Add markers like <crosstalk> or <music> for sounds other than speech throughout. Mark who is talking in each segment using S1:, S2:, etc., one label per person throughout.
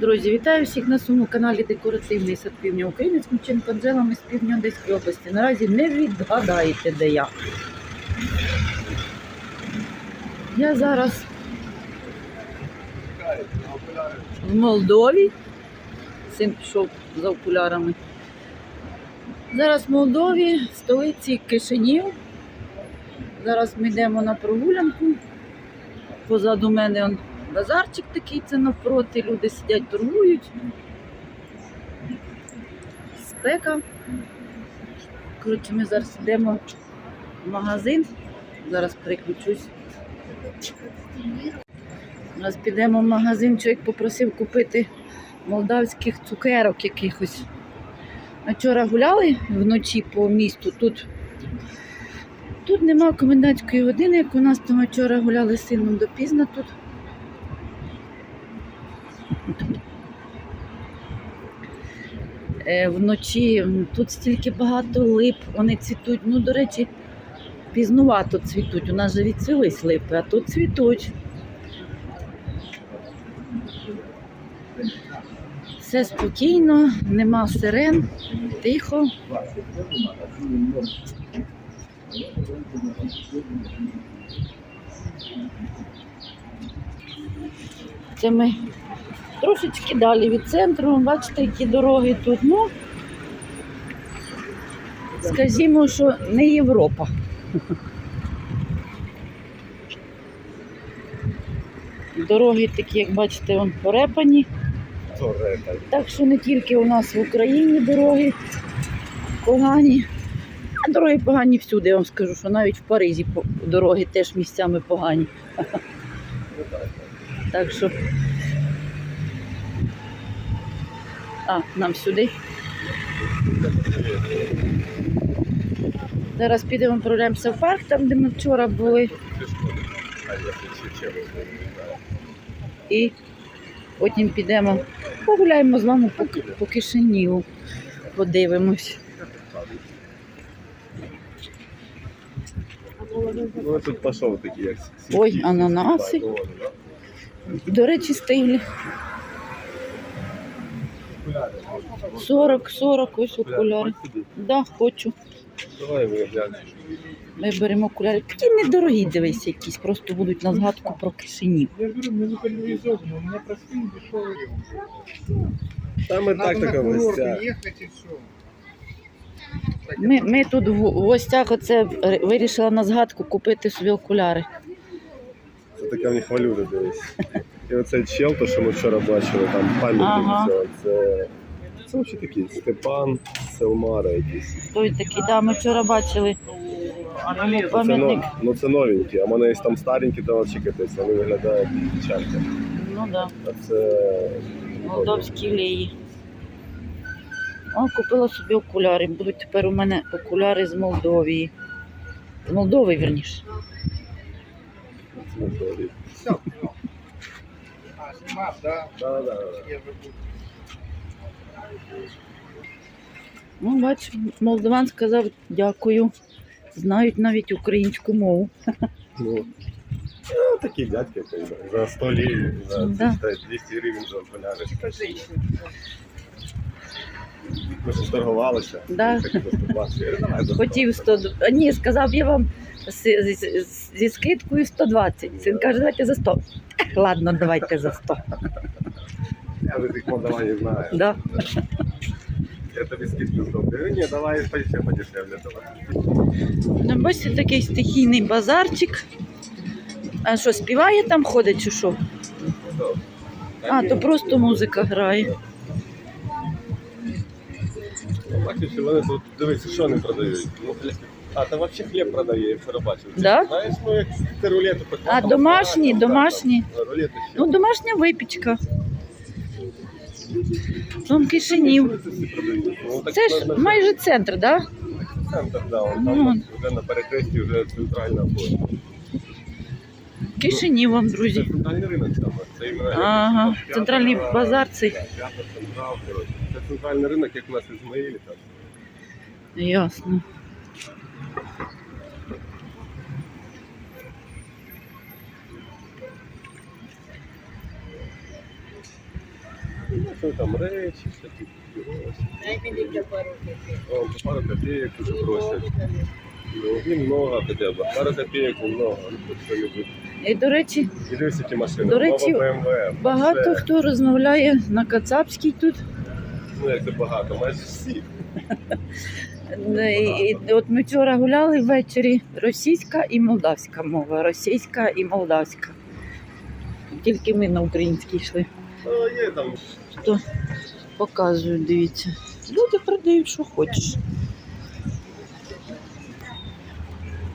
S1: Друзі, вітаю всіх на своєму каналі Декоративний сад півдня України з Кумченко Анжелами з півдня Одеської області. Наразі не відгадаєте, де я. Я зараз в Молдові. Син пішов за окулярами. Зараз в Молдові, столиці Кишинів. Зараз ми йдемо на прогулянку. Позаду мене базарчик такий, це навпроти. Люди сидять, торгують. Спека. Коротше, ми зараз йдемо в магазин. Зараз переключусь. Зараз підемо в магазин, чоловік попросив купити молдавських цукерок якихось. Вчора гуляли вночі по місту. Тут, тут нема комендантської години, як у нас там вчора гуляли сином допізно тут. Е, Вночі тут стільки багато лип, вони цвітуть. Ну, до речі, пізнувато цвітуть. У нас же відцвілись липи, а тут цвітуть. Все спокійно, нема сирен, тихо. Це ми трошечки далі від центру. Бачите, які дороги тут. Ну, скажімо, що не Європа. Дороги такі, як бачите, вон порепані. Так що не тільки у нас в Україні дороги погані, а дороги погані всюди. Я вам скажу, що навіть в Парижі дороги теж місцями погані. <laughs> Так що. А, нам сюди. Зараз підемо прогуляємося в парк, там, де ми вчора були. І потім підемо, погуляємо з вами по, по Кишиніву, подивимось.
S2: Ну, тут пішов такий, як сільський.
S1: Ой, ананаси. До речі, стиглі. 40, 40, ось окуляри. Да, хочу.
S2: Давай ви.
S1: Ми беремо окуляри. Такі недорогі, дивись, якісь, просто будуть на згадку про Кишинів.
S3: Я говорю, мне локализовано, у меня простые дешевые.
S2: Там і так така гостя.
S1: Ми, ми тут в в гостях оце вирішила на згадку купити собі окуляри.
S2: Це така в них валюта дивись. І оцей чел, то, що ми вчора бачили, там пам'ятник
S1: Ага.
S2: цього, це. Це взагалі такий Степан Селмара якийсь.
S1: Той такий, да, ми вчора бачили.
S2: Це, но, ну це новенькі, а в мене є там старенькі талончики, тобто вони виглядають чарки.
S1: Ну да,
S2: А це
S1: молдовські леї. О, купила собі окуляри. Будуть тепер у мене окуляри з Молдовії. З Молдови, вірніше.
S2: це
S3: Снимав, да?
S2: Да, да, да.
S1: Ну, бач, Молдаван сказав дякую. Знають навіть українську мову.
S2: Ну, ну, такі дядьки, бы, за 100 лів, за
S1: Да.
S2: 200 200 гривень за окуляри. Ми ж торгувалися.
S1: Да.
S2: Так, за 120.
S1: Хотів 100... А, ні, сказав, я вам зі скидкою 120. Син каже, давайте за 100. Ладно, давайте за 100.
S2: Я вже тих модова не знаю.
S1: Да.
S2: Я тобі скидку зроблю. Ні, давай ще подешевле. Давай.
S1: Ну, бачите, такий стихійний базарчик. А що, співає там ходить чи що? А, то просто музика грає.
S2: Бачиш, вони тут, дивись, що вони продають. Ну. А, там взагалі хліб продає, я вчора бачив.
S1: Да?
S2: Знаєш, ну як ти рулети
S1: А, домашні, домашні.
S2: Рулети ще.
S1: Ну, домашня випічка. Там Кишинів.
S2: Ну, так
S1: Це ж
S2: на-
S1: майже центр, так? Да?
S2: центр, да, он
S1: Ну,
S2: там вже на перехресті вже центральна площа.
S1: Кишинів вам,
S2: Це
S1: друзі.
S2: центральний ринок саме. Це іменно
S1: Ага,
S2: п'ята-
S1: центральний базар цей.
S2: П'ята централ, коротше. Це центральний ринок, як у нас в Ізмаїлі там.
S1: Ясно.
S2: Ну, що там речі, всякі. О, по пару копеек уже просят. Ну, немного хотя бы. Пару копеек немного. Ну.
S1: І, до речі,
S2: І дивись ці машини.
S1: До речі,
S2: Нова BMW.
S1: багато
S2: Все.
S1: хто розмовляє на кацапській тут.
S2: Ну, як це багато, майже всі.
S1: І, і от ми вчора гуляли ввечері російська і молдавська мова, російська і молдавська. Тільки ми на українській йшли.
S2: Ну.
S1: То показують, дивіться. Люди продають, що хочеш.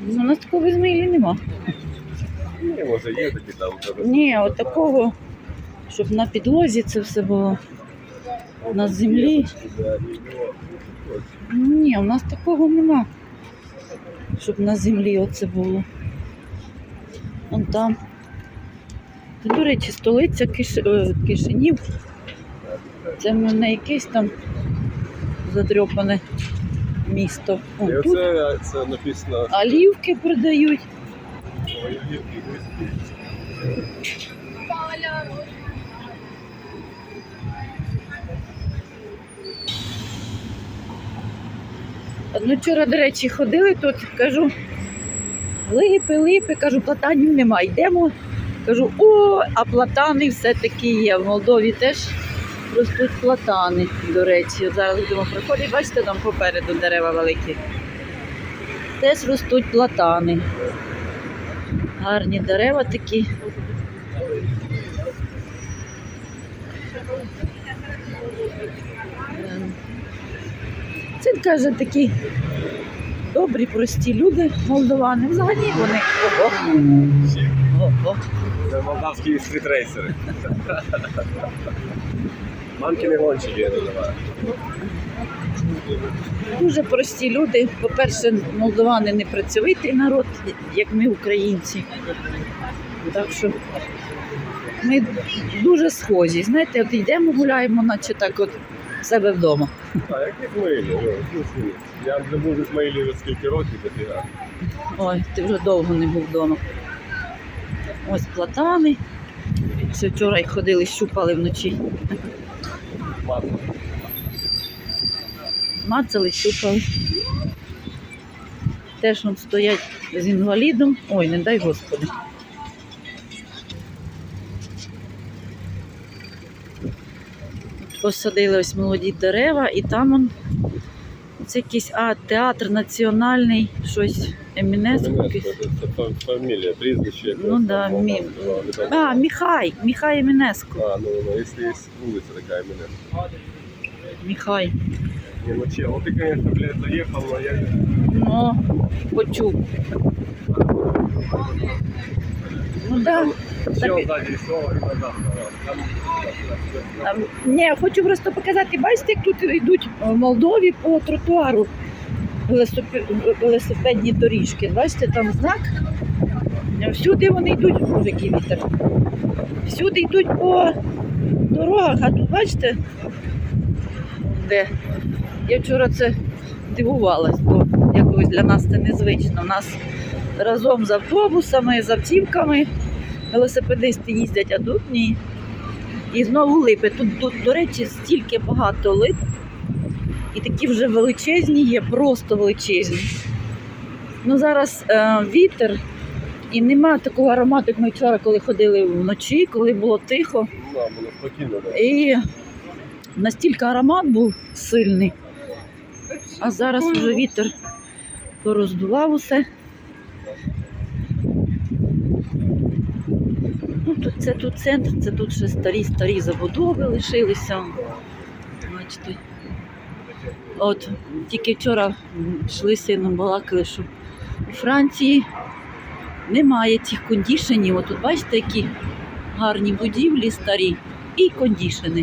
S1: Ну, У нас такого Ізмаїлі нема.
S2: Ні, може є такі там.
S1: Ні, от такого, щоб на підлозі це все було. на землі.
S2: Ну.
S1: Ні, у нас такого нема. Щоб на землі оце було. Вон там. До речі, столиця Киш... е, Кишинів. Це не якесь там задрьопане місто. О,
S2: І
S1: тут
S2: оце це написано.
S1: олівки продають.
S2: Гірки.
S1: Ну, вчора, до речі, ходили тут, кажу, липи, липи, кажу, платанів нема. Йдемо. Кажу, о, а платани все-таки є. В Молдові теж ростуть платани, до речі. От зараз будемо приходити, бачите, там попереду дерева великі. Теж ростуть платани. Гарні дерева такі. Це каже такі добрі, прості люди, молдовани. Взагалі вони. Ого. Ого.
S2: Це молдавські стрітрейсери. Мамкини гонщики я називаю.
S1: Дуже прості люди. По-перше, молдовани не працьовитий народ, як ми, українці. Так що ми дуже схожі. Знаєте, от йдемо, гуляємо, наче так от себе вдома.
S2: А як Ізмаїлі? Ну, Я вже був в Ізмаїлі вже скільки років дофіга.
S1: Ой, ти вже довго не був вдома. Ось платани. Ще вчора й ходили, щупали вночі. Мацали, щупали. Теж вон стоять з інвалідом. Ой, не дай Господи. Посадили ось молоді дерева, і там он це якийсь а, театр національний, щось Емінеско.
S2: Мене
S1: якийсь.
S2: це, фамілія, прізвище. якесь
S1: Ну да,
S2: там,
S1: Мі-
S2: вони там-
S1: А, Міхай, Міхай Емінеско.
S2: А, ну, ну, якщо є вулиця така мене.
S1: Міхай.
S2: Не, ну че, вот ты, конечно, блядь, заехал, но я...
S1: Ну, почув. Ну да.
S2: Назад.
S1: Ні, я хочу просто показати, бачите, як тут йдуть в Молдові по тротуару велосипедні доріжки. Бачите, там знак. Всюди вони йдуть, який вітер. Всюди йдуть по дорогах, а тут бачите, де. Я вчора це дивувалась, бо якось для нас це незвично. У нас разом з автобусами, з автівками велосипедисти їздять, а тут ні. І знову липи. Тут, тут, до речі, стільки багато лип. І такі вже величезні є, просто величезні. Ну зараз е, вітер і немає такого аромату, як ми вчора, коли ходили вночі, коли було тихо.
S2: ну, спокойно, да.
S1: І настільки аромат був сильний. А зараз вже вітер пороздував усе. Ну, це тут центр, це тут ще старі старі забудови лишилися. Бачите. От тільки вчора йшли сином балакали, що у Франції немає цих кондішенів. От тут бачите, які гарні будівлі старі і кондішени.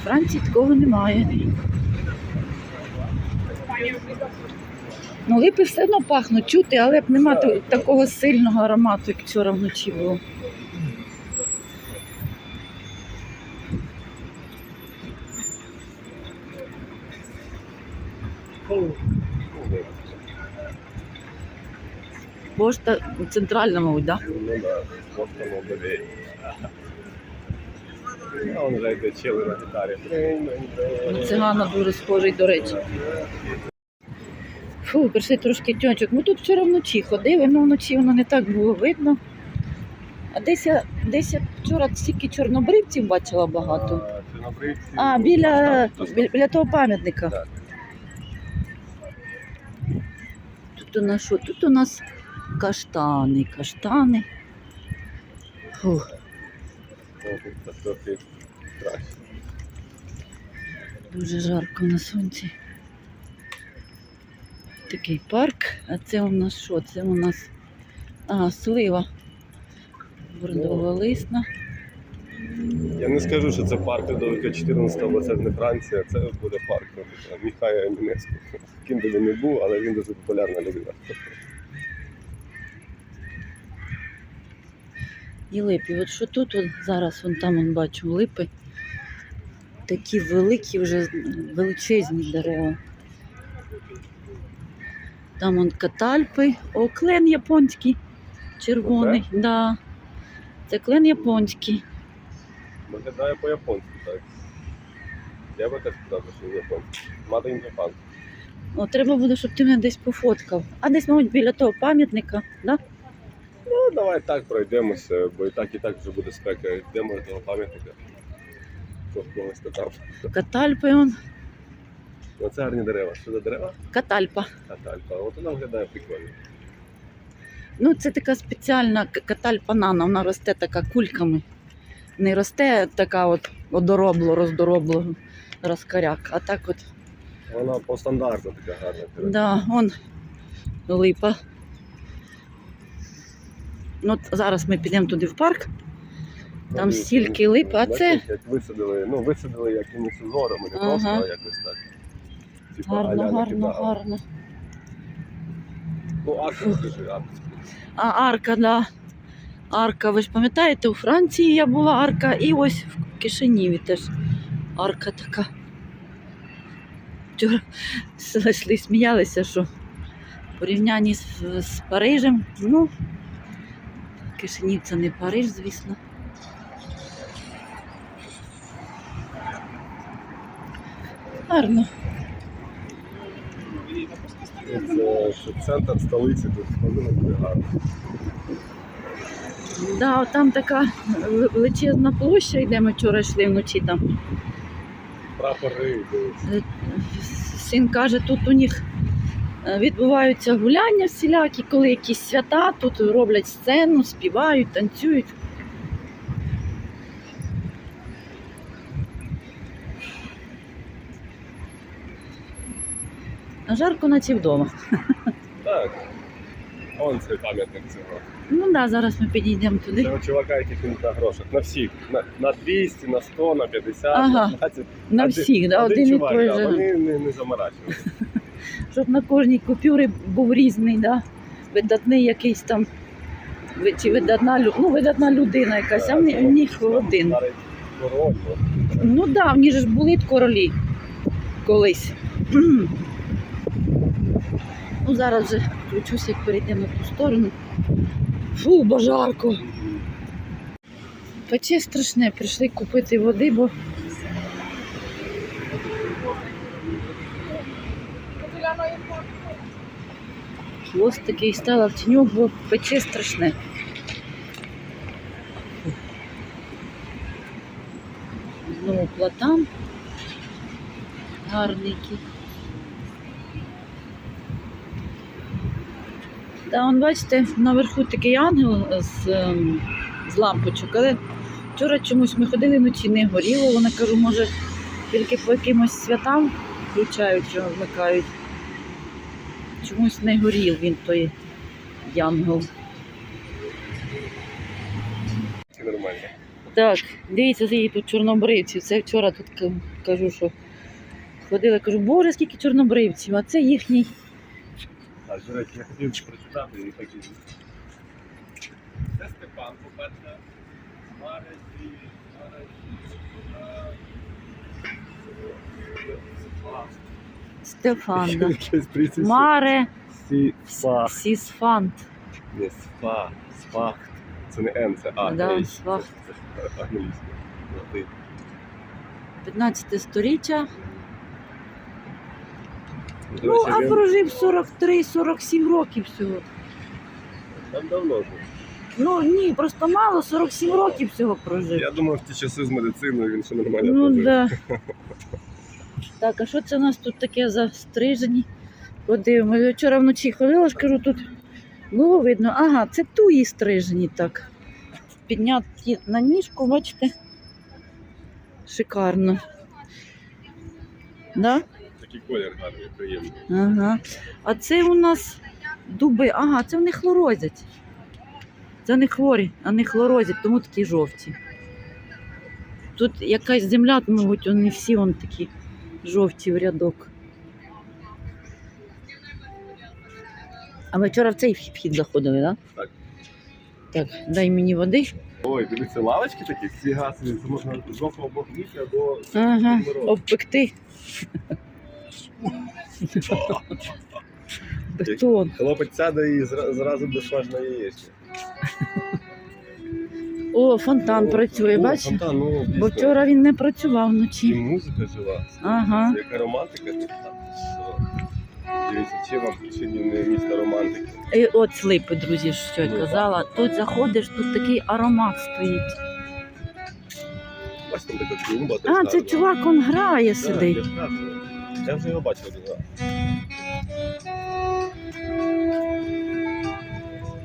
S1: У Франції такого немає. Ну, липи все одно пахнуть чути, але б нема та- такого сильного аромату, як вчора вночі було. Пошта центральна, мабуть, так? Да?
S2: Ну да, вот оно, блядь. А он вже йде чили на гітарі.
S1: На цигана дуже схожий, до речі. Фу, прийшли трошки тьончик. Ми тут вчора вночі ходили, але вночі воно не так було видно. А десь я, десь я вчора стільки чорнобривців бачила багато.
S2: Чорнобривці.
S1: А, біля, біля, біля того пам'ятника.
S2: Так.
S1: Тут у нас що? Тут у нас каштани, каштани. Фух.
S2: Ну.
S1: Дуже жарко на сонці. Такий парк. А це у нас що? Це у нас а, слива. Бордово-лисна.
S2: Я не скажу, що це парк Людовика 14, бо це не Франція, це буде парк ну, Міхая Мінеску. Ким би він не був, але він дуже популярна людина.
S1: І липи. От що тут от зараз вон там вон бачу липи. Такі великі, вже величезні дерева. Там он катальпи. О, клен японський. Червоний. Да. Це клен японський.
S2: Виглядає по-японськи, так. Я би теж сказав, що японський. In Japan.
S1: О, треба буде, щоб ти мене десь пофоткав. А десь, мабуть, біля того пам'ятника, да?
S2: Ну, давай так пройдемося, бо і так і так вже буде спека. Йдемо до того пам'ятника. Когось катав.
S1: Катальпи он.
S2: Оце гарні дерева. Що за дерева?
S1: Катальпа.
S2: Катальпа. От вона виглядає прикольно.
S1: Ну, це така спеціальна к- катальпа нана, вона росте така кульками. Не росте така от одоробло, роздоробло, розкаряк. А так от,
S2: Вона по стандарту така гарна.
S1: да, он липа. Ну, зараз ми підемо туди в парк. Там стільки лип, а це-
S2: Як висадили, ну висадили як і не сезоном, не
S1: Ага.
S2: просто, а якось так. Типа,
S1: Гарно,
S2: аля
S1: гарно,
S2: накидали.
S1: гарно.
S2: Ну, арка, скажи, арка.
S1: А арка, да. Арка, ви ж пам'ятаєте, у Франції я була арка, і ось в Кишиніві теж арка така. Вчора <laughs> йшли, сміялися, що в порівнянні з, з Парижем, ну, Кишинів це не Париж, звісно. Гарно.
S2: Це центр столиці, тут повинно бути гарно.
S1: Да, там така величезна площа, де ми вчора йшли вночі там.
S2: Прапори, дивіться.
S1: Е, Син каже, тут у них відбуваються гуляння всілякі, коли якісь свята, тут роблять сцену, співають, танцюють. А жарко наче вдома.
S2: Так. Он цей пам'ятник цього.
S1: Ну так, да, зараз ми підійдемо туди.
S2: Цього чувака, який на грошах. На всіх. На, на 200, на 100, на 50,
S1: Ага.
S2: на 20.
S1: На всіх, да, один,
S2: чувак,
S1: і той же.
S2: Вони не, не заморачуються.
S1: Щоб на кожній купюрі був різний, да? видатний якийсь там, чи видатна, ну, видатна людина якась, а в них один. Ну так, да, в ж були королі колись. Ну, зараз вже включуся, як перейдемо на ту сторону. Фу, бо жарко. Пече страшне, прийшли купити води, бо. Хвост такий стала в тіньок, бо пече страшне. Знову платан. Гарний який. Та он, бачите, наверху такий ангел з, ем, з лампочок, але вчора чомусь ми ходили вночі, не горіло. Вона кажу, може, тільки по якимось святам включають, вмикають. Чомусь не горів він той янгол.
S2: Нормально.
S1: Так, дивіться, скільки тут чорнобривців. Це вчора тут кажу, що ходила, кажу, боже, скільки чорнобривців, а це їхній.
S2: А, до речі, я хотів прочитати і і. Це Степан, по-перше. Марич і
S1: Стефан.
S2: Прізвище.
S1: Маре
S2: Сіфа.
S1: Сісфант.
S2: Не Сфа. Сфахт. Це не Н, це А.
S1: Да, Сфахт.
S2: Ну, ти.
S1: 15 сторіччя. Ну, а прожив 43-47 років всього.
S2: там давно жив.
S1: Ну ні, просто мало, 47 років всього прожив.
S2: Я думав, в ті часи з медициною він ще нормально
S1: Ну
S2: прожив.
S1: да. <laughs> Так, а що це у нас тут таке за стрижені? Подивимось. Я вчора вночі ходила, ж кажу, тут було видно. Ага, це туї стрижені так. Підняті на ніжку, бачите? Шикарно. Да?
S2: Такий колір гарний, приємний.
S1: Ага. А це у нас дуби. Ага, це вони хлорозять. Це не хворі, а не хлорозять, тому такі жовті. Тут якась земля, мабуть, вони всі вон такі жовті в рядок. А ми вчора в цей вхід заходили, так?
S2: Так.
S1: Так, дай мені води.
S2: Ой, дивіться, лавочки такі, всі гасові, це можна з жовтого боку або з
S1: Ага, обпекти. Бетон.
S2: Хлопець сяде і зра- зразу до смажної яєчні.
S1: О, фонтан працює, бачиш?
S2: Фонтан, ну,
S1: Бо вчора він не працював
S2: І
S1: вночі.
S2: музика жива.
S1: Ага.
S2: Це яка романтика. тут, що. Дивіться, чим вам не місто романтики.
S1: І от слипи, друзі, що я
S2: Ну,
S1: казала. Тут заходиш, тут такий аромат стоїть.
S2: Бачите, там така клумба.
S1: А, це
S2: гарна.
S1: чувак, он грає
S2: Да,
S1: сидить.
S2: я. Я вже його бачив один раз.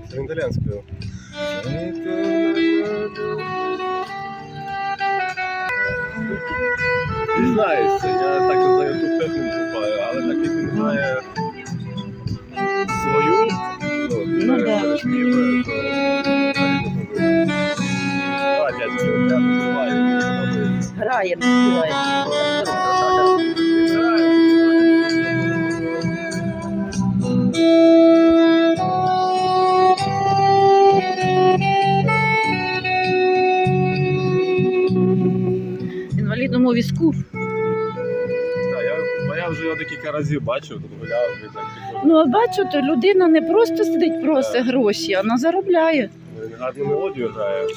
S2: Це він італіянською. Дізнаєшся, я так за YouTube не купаю, але так як він знає свою,
S1: Ну, да.
S2: перешкіли, то А, дядьки, я називаю, мені подобається.
S1: Грає, інвалідному візку.
S2: Я, бо я вже його декілька разів бачив, тут гуляв, так.
S1: Ну, а бачите, людина не просто сидить, просить гроші, вона заробляє.
S2: Гарну мелодію грає.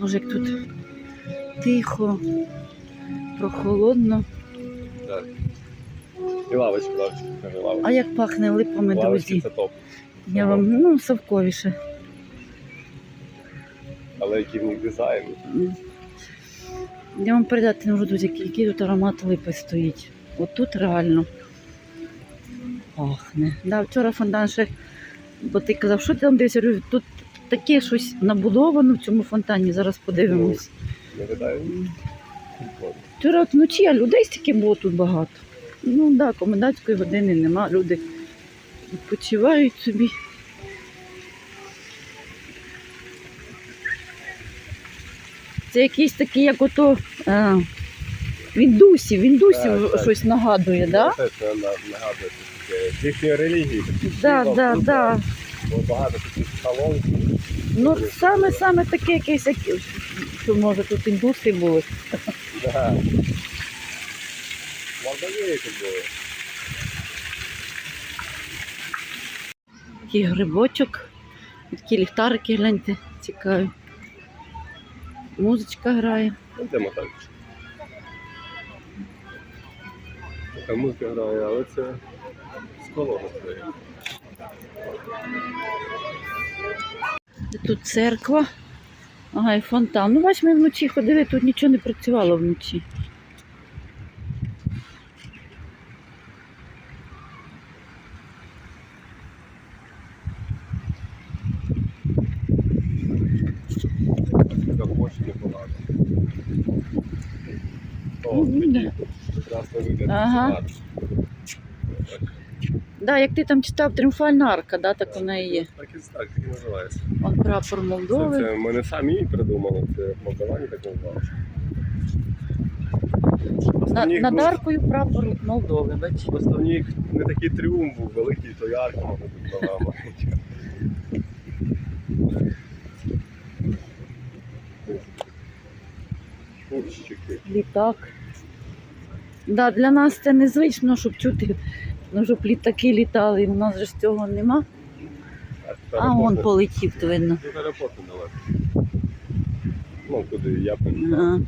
S1: Може, як тут тихо, прохолодно.
S2: Так. І лавочки, лавочки, лавочки.
S1: А як пахне липами,
S2: Лавочки
S1: друзі?
S2: це топ.
S1: Я вам ну, совковіше.
S2: Але який в них дизайн.
S1: М. Я вам передати не можу, друзі, який, тут аромат липи стоїть. От тут реально пахне. Да, вчора фонтан ще, бо ти казав, що ти там дивишся? Тут таке щось набудовано в цьому фонтані, зараз подивимось. Вчора от вночі, а людей стільки було тут багато. Ну так, да, комендантської години нема, люди відпочивають собі. Це якийсь такий, як ото е, Віндусів, Віндусів
S2: Так, так.
S1: щось нагадує, так? Да?
S2: Це це на- нагадує таке. з їхньої релігії. такі
S1: Да,
S2: символ,
S1: да,
S2: тут,
S1: да.
S2: Бо багато таких салон.
S1: Ну, саме саме таке якесь, як- що може тут індуси були.
S2: Да. Молдавії тут були.
S1: Такий грибочок, такі ліхтарики, гляньте, цікаві. Музичка грає.
S2: Йдемо так. Така музика грає, але це з колони грає.
S1: Тут церква. Ага, і фонтан. Ну, бач, ми вночі ходили, тут нічого не працювало вночі.
S2: Така площа непогана. О,
S1: Ну,
S2: такий
S1: да.
S2: прекрасний вигляд.
S1: Ага. Да, як ти там читав тріумфальна арка, да, так вона і є.
S2: Так і так, так і називається.
S1: Он прапор Молдови.
S2: це ми не самі її придумали, це молдавані так називали.
S1: На, над
S2: був-
S1: аркою прапор Молдови, бач.
S2: Основні не такий тріумф був великий, то ярко, бути ногами. Курщики.
S1: Літак. Да, Для нас це незвично, щоб чути, ну, щоб літаки літали, і в нас же ж цього нема. А вон полетів, то видно.
S2: Ну, куди я
S1: поїхав.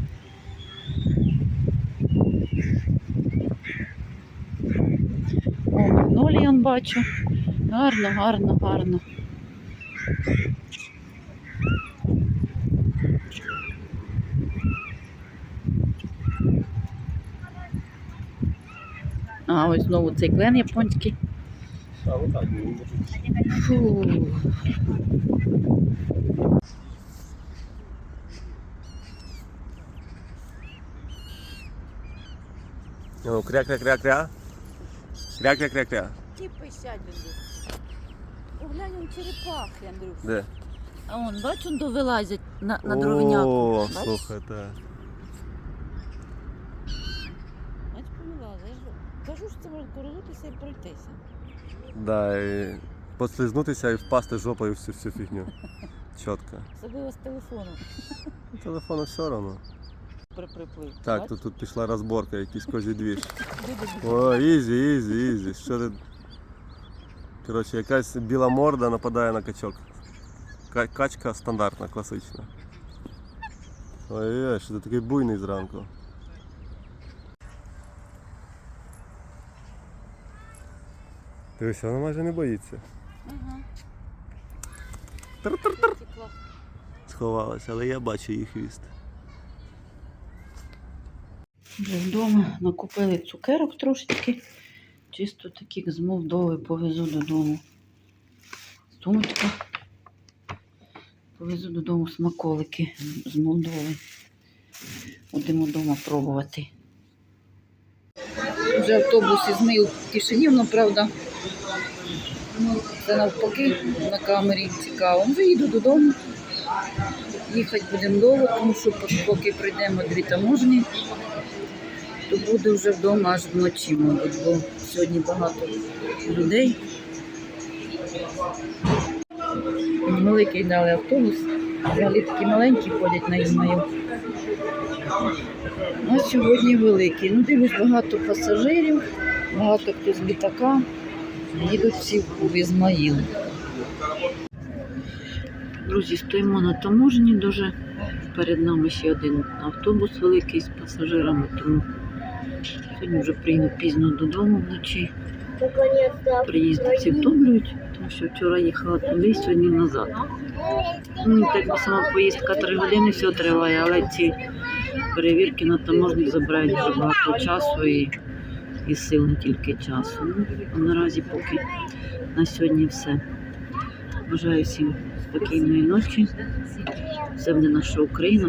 S1: О, магноліон бачу. Гарно, гарно, гарно. А ось знову цей клен японський. Фу.
S2: Ну, кря-кря-кря-кря. Кря-кря-кря-кря.
S1: Типи сядь, Андрюх. Поглянь, он черепахи, Андрюх.
S2: Де?
S1: А он, бач, он довилазять на, на дровиняку.
S2: О,
S1: Бач?
S2: слухайте.
S1: Бач, повилазить. Я ж Кажу, що це може королитися і пройтися.
S2: Да, і послизнутися і впасти жопою в всю, всю фігню. Чітко.
S1: Особливо з телефону
S2: Телефону все одно.
S1: при приплив.
S2: Так, тут, тут пішла розборка, якийсь козій двіж. <laughs> О, ізі, ізі, ізі. Що ти. Коротше, якась біла морда нападає на качок. Ка- Качка стандартна, класична. Ой-ой, що ти такий буйний зранку. Дивися, вона майже не боїться.
S1: Ага.
S2: Тр-тр-тр. Сховалася, але я бачу її хвіст.
S1: Вже вдома накупили цукерок трошечки. Чисто таких з Молдови повезу додому. Сумочка. Повезу додому смаколики з Молдови. Будемо вдома пробувати. Вже автобус із Мил Кишинів, ну правда. Це навпаки на камері цікаво. Вже їду додому. Їхати будемо довго, тому що поки пройдемо дві таможні, то буде вже вдома аж вночі, мабуть, бо сьогодні багато людей. Великий дали автобус. Взагалі такі маленькі ходять на Ізмаїл. А сьогодні великий. Ну, дивлюсь, багато пасажирів, багато хто з літака. Їдуть всі в Ізмаїл. Друзі, стоїмо на таможні дуже. Перед нами ще один автобус великий з пасажирами, тому сьогодні вже прийду пізно додому вночі. Приїзд всі втомлюють, тому що вчора їхала туди, сьогодні назад. Ну, так би сама поїздка три години все триває, але ці перевірки на таможнях забирають дуже багато часу і, і сил не тільки часу. Ну, наразі поки на сьогодні все. Бажаю всім спокійної ночі. Це буде наша Україна.